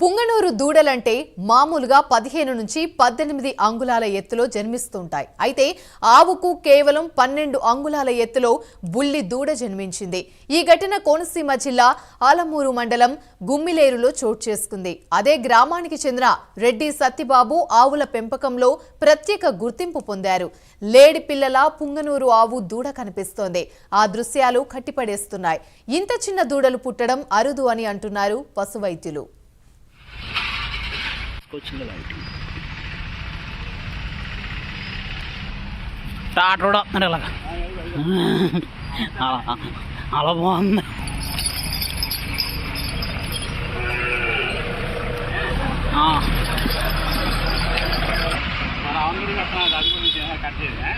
పుంగనూరు దూడలంటే మామూలుగా పదిహేను నుంచి పద్దెనిమిది అంగుళాల ఎత్తులో జన్మిస్తుంటాయి. అయితే ఆవుకు కేవలం పన్నెండు అంగుళాల ఎత్తులో బుల్లి దూడ జన్మించింది. ఈ ఘటన కోనసీమ జిల్లా ఆలమూరు మండలం గుమ్మిలేరులో చోటు చేసుకుంది. అదే గ్రామానికి చెందిన రెడ్డి సత్యబాబు ఆవుల పెంపకంలో ప్రత్యేక గుర్తింపు పొందారు. లేడి పిల్లల పుంగనూరు ఆవు దూడ కనిపిస్తోంది. ఆ దృశ్యాలు కట్టిపడేస్తున్నాయి. ఇంత చిన్న దూడలు పుట్టడం అరుదు అని అంటున్నారు పశు తీసుకొచ్చింది లైట్. టాటర్ కూడా వస్తున్నారు ఇలాగా. అలా అలా బాగుంది. కట్ చేయాలి